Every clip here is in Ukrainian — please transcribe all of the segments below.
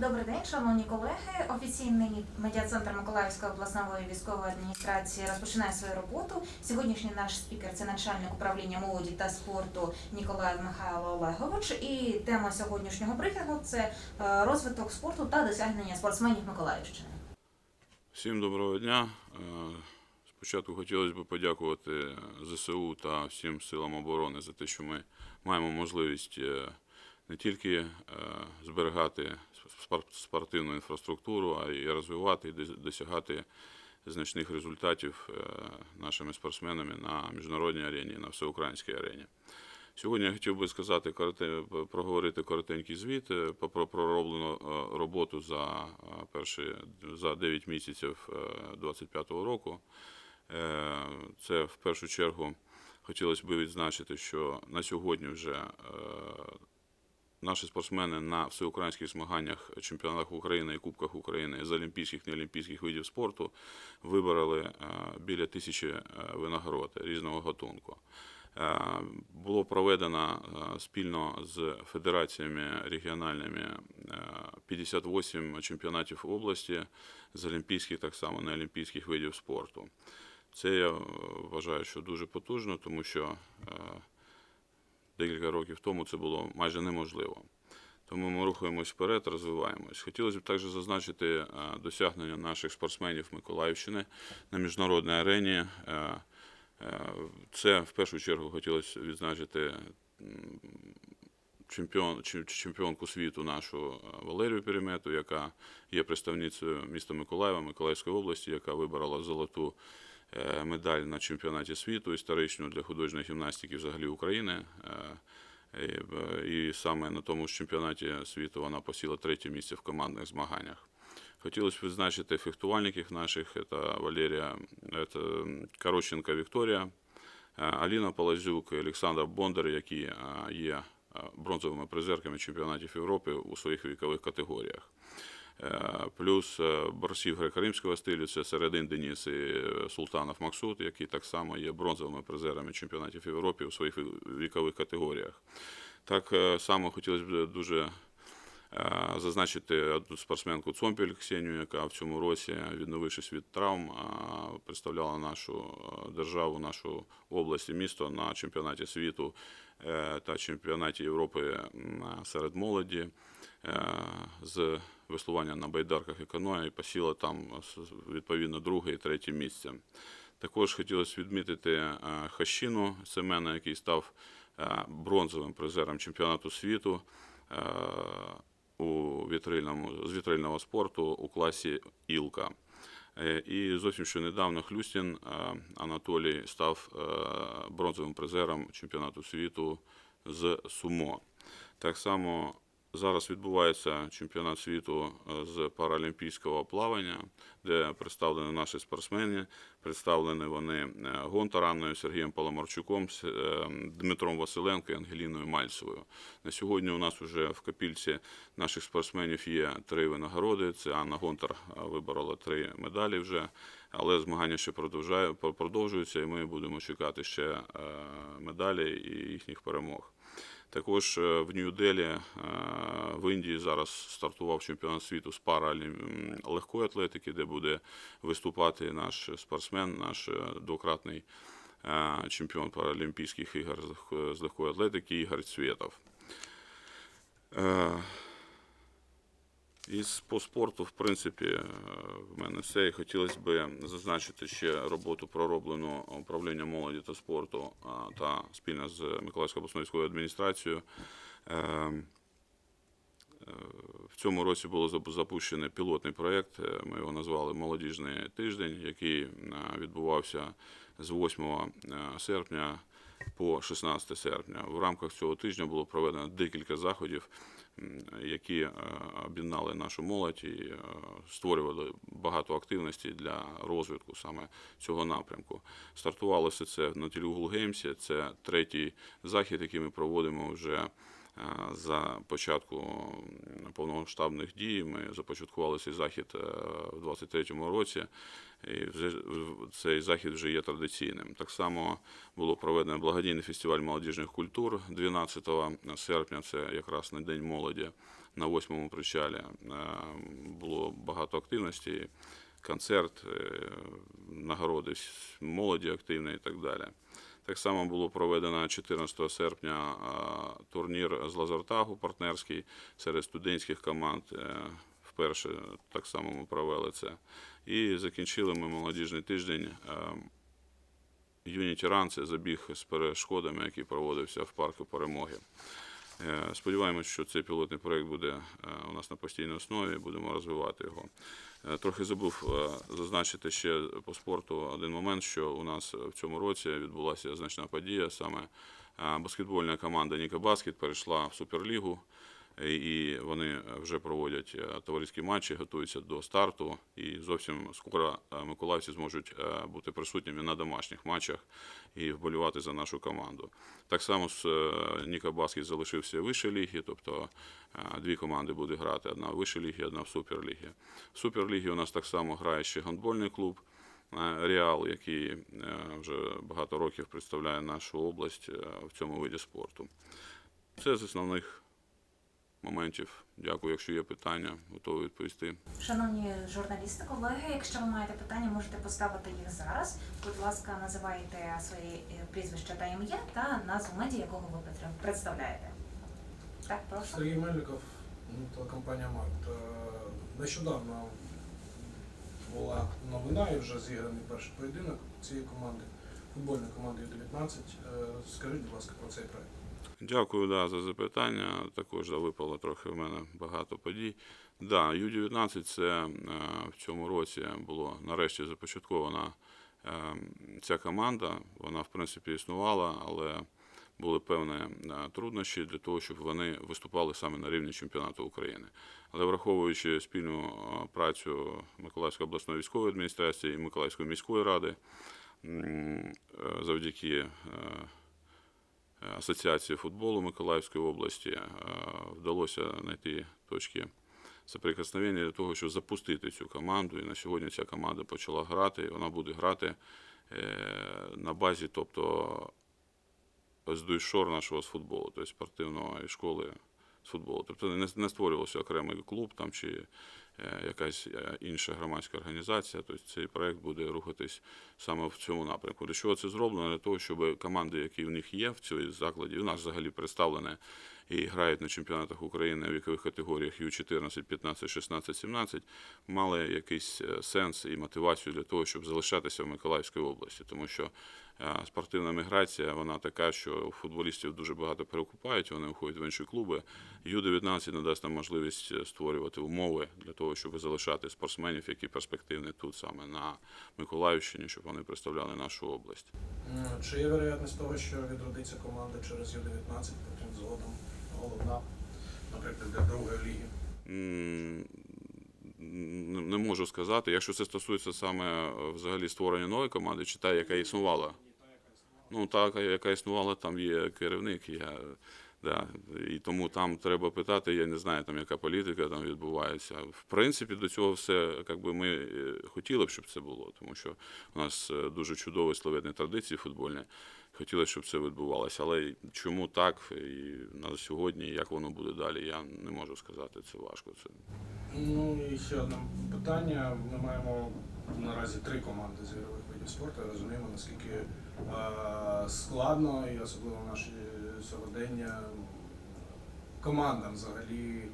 Добрий день, шановні колеги. Офіційний медіа-центр Миколаївської обласної військової адміністрації розпочинає свою роботу. Сьогоднішній наш спікер це начальник управління молоді та спорту Ніколаєв Михайло Олегович. І тема сьогоднішнього брифінгу це е, розвиток спорту та досягнення спортсменів Миколаївщини. Всім доброго дня. Е, Спочатку хотілося б подякувати ЗСУ та всім силам оборони за те, що ми маємо можливість е, не тільки е, зберігати спортивну інфраструктуру, а й розвивати і дос- досягати значних результатів е, нашими спортсменами на міжнародній арені, на всеукраїнській арені. Сьогодні я хотів би сказати проговорити коротенький звіт е, про про пророблену е, роботу за перші за 9 місяців 2025 року. Це в першу чергу хотілося б відзначити, що на сьогодні вже наші спортсмени на всеукраїнських змаганнях, чемпіонатах України і Кубках України з олімпійських і неолімпійських видів спорту вибороли е, біля тисячі е, винагород різного гатунку. Е, Було проведено спільно з федераціями регіональними е, 58 чемпіонатів області з олімпійських, так само неолімпійських видів спорту. Це я вважаю, що дуже потужно, тому що декілька років тому це було майже неможливо. Тому ми рухаємось вперед, розвиваємось. Хотілося б також зазначити е, досягнення наших спортсменів Миколаївщини на міжнародній арені. Е, е, Це в першу чергу хотілося відзначити чемпіон, чемпіонку світу нашу Валерію Перемету, яка є представницею міста Миколаєва, Миколаївської області, яка виборола золоту медаль на чемпіонаті світу історичну для художньої гімнастики взагалі України. Е, І, е, саме на тому ж чемпіонаті світу вона посіла третє місце в командних змаганнях. Хотілося б відзначити фехтувальників наших, це Валерія, це Короченка Вікторія, е, Аліна Палазюк і Олександр Бондар, які е, є е, бронзовими призерками чемпіонатів Європи у своїх вікових категоріях. Е, Плюс е, борців греко-римського стилю це Середин Деніс і е, Султанов Максут, які так само є бронзовими призерами чемпіонатів Європи у своїх вікових категоріях. Так само хотілося б дуже зазначити одну спортсменку Цомпіль Ксенію, яка в цьому році, відновившись від травм, е, представляла нашу е, державу, нашу область і місто на чемпіонаті світу е, та чемпіонаті Європи серед молоді е, з веслування на байдарках і каное і посіла там відповідно друге і третє місце. Також хотілося відмітити е, Хащину Семена, який став е, бронзовим призером чемпіонату світу е, у вітрильному, з вітрильного спорту у класі Ілка. Е, І зовсім що недавно Хлюстін е, Анатолій став е, бронзовим призером чемпіонату світу з Сумо. Так само зараз відбувається чемпіонат світу е, з паралімпійського плавання, де представлені наші спортсмени. Представлені вони е, Гонтар Сергієм Паламарчуком, е, Дмитром Василенко і Ангеліною Мальцевою. На сьогодні у нас вже в копільці наших спортсменів є три винагороди. Це Анна Гонтар виборола три медалі вже, але змагання ще продовжуються, і ми будемо чекати ще медалі і їхніх перемог. Також е, в Нью-Делі е, в Індії зараз стартував чемпіонат світу з пара легкої атлетики, де буде виступати наш спортсмен, наш е, двократний чемпіон паралімпійських ігор з легкої атлетики Ігор Цвєтов. Із по спорту, в принципі, е, в мене все. І хотілося б зазначити ще роботу пророблену управлінням молоді та спорту та спільно з Миколаївською обласною військовою адміністрацією. Е, е, В цьому році було зап- запущений пілотний проєкт. е, Ми його назвали Молодіжний тиждень, який відбувався з 8 е, серпня по 16 серпня. В рамках цього тижня було проведено декілька заходів, які е, об'єднали нашу молодь і е, створювали багато активності для розвитку саме цього напрямку. Стартувалося це на Тілюгул Геймсі. Це третій захід, який ми проводимо вже за початку повномасштабних дій ми започаткували цей захід е, в 23-му році. І цей захід вже є традиційним. Так само було проведено благодійний фестиваль молодіжних культур 12 серпня. Це якраз на День молоді на восьмому причалі. Е, Було багато активності, концерт, е, нагороди молоді активної і так далі. Так само було проведено 14 серпня е, турнір з лазертагу партнерський серед студентських команд. Е, Вперше так само ми провели це. І закінчили ми молодіжний тиждень. Юніті Ран це забіг з перешкодами, який проводився в парку перемоги. Е, Сподіваємось, що цей пілотний проект буде е, у нас на постійній основі, будемо розвивати його. Е, Трохи забув зазначити ще по спорту один момент, що у нас в цьому році відбулася значна подія. Саме баскетбольна команда Ніка Баскет перейшла в Суперлігу. І вони вже проводять е, товариські матчі, готуються до старту. І зовсім скоро е, миколаївці зможуть е, бути присутніми на домашніх матчах і вболівати за нашу команду. Так само з Ніка Баскет залишився в вищій лігі, тобто дві команди будуть грати: одна в вищій лігі, одна в суперлігі. В суперлігі у нас так само грає ще гандбольний клуб. Реал, який вже багато років представляє нашу область в цьому виді спорту. Це з основних моментів. Дякую. Якщо є питання, готовий відповісти. Шановні журналісти, колеги, якщо ви маєте питання, можете поставити їх зараз. Будь ласка, називайте свої е, прізвища та ім'я та назву медіа, якого ви представляєте. Так, прошу. Сергій Мельников, ну, телекомпанія Март. Нещодавно була новина і вже зіграний перший поєдинок цієї команди, футбольної команди Ю-19. Е, Скажіть, будь ласка, про цей проект. Дякую да, за запитання. Також да, випало трохи в мене багато подій. Да, Ю-19 це е, в цьому році було нарешті започаткована е, ця команда. Вона, в принципі, існувала, але були певні е, труднощі для того, щоб вони виступали саме на рівні чемпіонату України. Але враховуючи спільну працю Миколаївської обласної військової адміністрації і Миколаївської міської ради, завдяки Асоціації футболу Миколаївської області е, вдалося знайти точки соприкосновення для того, щоб запустити цю команду. І на сьогодні ця команда почала грати. І вона буде грати е, на базі, тобто СДУШОР нашого з футболу, тобто спортивної школи з футболу. Тобто не, не створювався окремий клуб там чи е, якась е, інша громадська організація. Тобто цей проект буде рухатись саме в цьому напрямку. Для чого це зроблено? Для того, щоб команди, які в них є в цій закладі, у нас взагалі представлені і грають на чемпіонатах України в вікових категоріях Ю-14, 15, 16, 17, мали якийсь е, сенс і мотивацію для того, щоб залишатися в Миколаївській області, тому що е, спортивна міграція вона така, що футболістів дуже багато перекупають, вони виходять в інші клуби. Ю-19 надасть нам можливість е, створювати умови для того, щоб залишати спортсменів, які перспективні тут саме на Миколаївщині, щоб вони представляли нашу область. Чи є вероятність того, що відродиться команда через Ю-19, потім згодом головна, наприклад, для другої ліги? Не можу сказати. Якщо це стосується саме е, взагалі створення нової команди, чи та, яка існувала. Ну, та, яка існувала, там є керівник. Я, да, і тому там треба питати, я не знаю, там, яка політика там відбувається. В принципі, до цього все якби ми е, хотіли б, щоб це було, тому що у нас е, дуже чудові словетні традиції футбольні. Хотілося, щоб це відбувалося. Але чому так і на сьогодні, як воно буде далі, я не можу сказати. Це важко. Це Ну і ще одне питання. Ми маємо наразі три команди з ігрових видів спорту. Розуміємо, наскільки е, складно і особливо наші сьогодення командам взагалі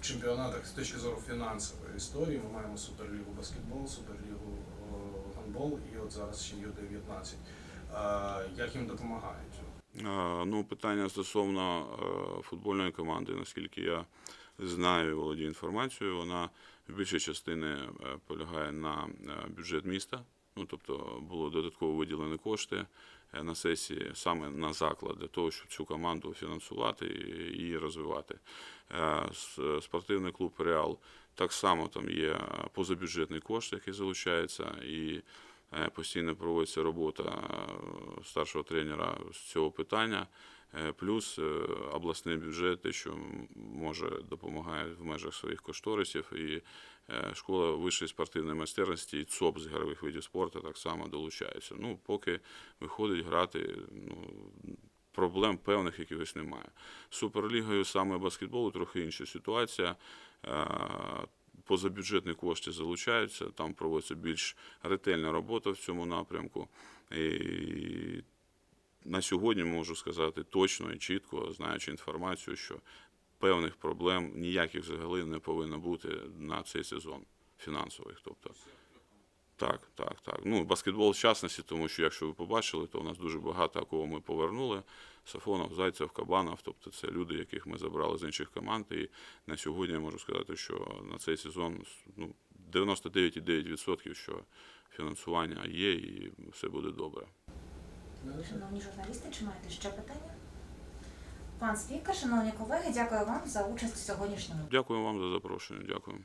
в чемпіонатах з точки зору фінансової історії. Ми маємо суперлігу баскетбол, суперлігу гандбол і от зараз ще Ю-19. Е, Як їм допомагають? Ну, питання стосовно е, футбольної команди, наскільки я знаю, володію інформацією, вона в більшій частині е, полягає на е, бюджет міста. Ну, тобто було додатково виділені кошти на сесії саме на заклад для того, щоб цю команду фінансувати і розвивати. Е, Спортивний клуб Реал так само там є е, позабюджетний кошт, який залучається, і е, постійно проводиться робота е, старшого тренера з цього питання. Е, Плюс е, обласний бюджет, те, що може допомагає в межах своїх кошторисів, і е, школа вищої спортивної майстерності і ЦОП з ігрових видів спорту так само долучається. Ну, поки виходить грати, ну, проблем певних якихось немає. Суперлігою саме баскетболу трохи інша ситуація. Позабюджетні кошти залучаються, там проводиться більш ретельна робота в цьому напрямку. І на сьогодні можу сказати точно і чітко, знаючи інформацію, що певних проблем ніяких взагалі не повинно бути на цей сезон фінансових. Тобто, так, так, так. Ну, баскетбол в частності, тому що, якщо ви побачили, то у нас дуже багато кого ми повернули. Сафонов, Зайцев, Кабанов, тобто це люди, яких ми забрали з інших команд. І на сьогодні я можу сказати, що на цей сезон ну, 99,9% що фінансування є і все буде добре. Шановні журналісти, чи маєте ще питання? Пан спікер, шановні колеги, дякую вам за участь у сьогоднішньому. Дякую вам за запрошення. Дякую.